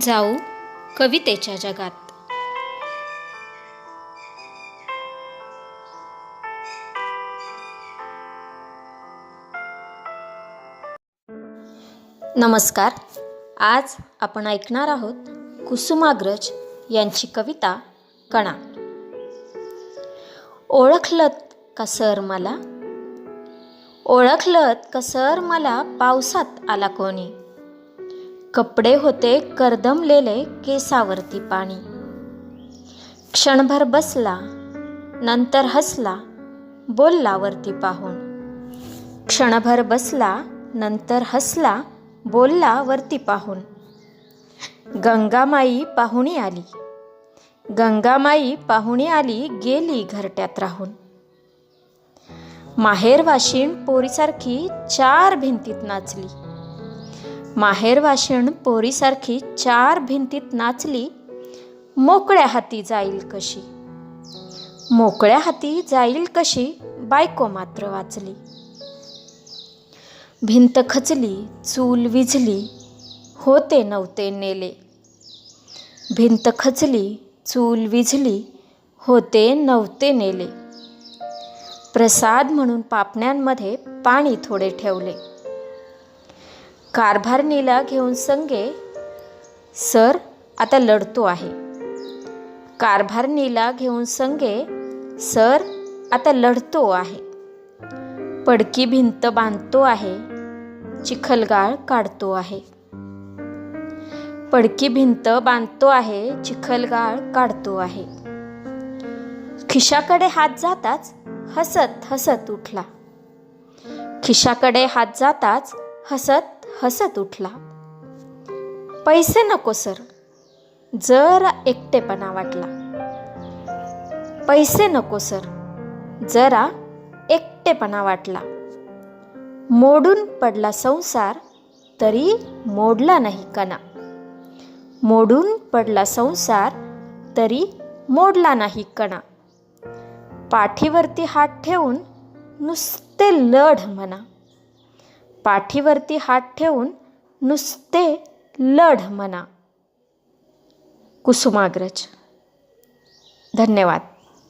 जाऊ कवितेच्या जगात. नमस्कार. आज आपण ऐकणार आहोत कुसुमाग्रज यांची कविता कणा. ओळखलत का सर मला? ओळखलत का सर मला पावसात आला कोणी? कपडे होते करदमलेले केसावरती पाणी. क्षणभर बसला नंतर हसला बोलला वरती पाहून. क्षणभर बसला नंतर हसला बोलला वरती पाहून. गंगामाई पाहुणी आली. गंगामाई पाहुणी आली गेली घरट्यात राहून. माहेर वाशिण पोरीसारखी चार भिंतीत नाचली. माहेर वाशिण पोरीसारखी चार भिंतीत नाचली मोकळ्या हाती जाईल कशी. मोकळ्या हाती जाईल कशी बायको मात्र वाचली. भिंत खचली चूल विझली होते नव्हते नेले. भिंत खचली चूल विझली होते नव्हते नेले. प्रसाद म्हणून पापण्यांमध्ये पाणी थोडे ठेवले. कारभारणीला घेऊन संगे सर आता लढतो आहे. कारभारणीला घेऊन संगे सर आता लढतो आहे. पडकी भिंत बांधतो आहे चिखलगाळ काढतो आहे. पडकी भिंत बांधतो आहे चिखलगाळ काढतो आहे. खिशाकडे हात जाताच हसत हसत उठला. खिशाकडे हात जाताच हसत हसत उठला. पैसे नको सर. जरा एकटेपणा वाटला. पैसे नको सर. जरा एकटेपणा वाटला. मोडून पडला संसार तरी मोडला नाही कणा. मोडून पडला संसार तरी मोडला नाही कणा. पाठीवरती हात ठेवून नुसते लढ म्हणा. पाठीवरती हात ठेवून नुसते लढ म्हणा. कुसुमाग्रज. धन्यवाद.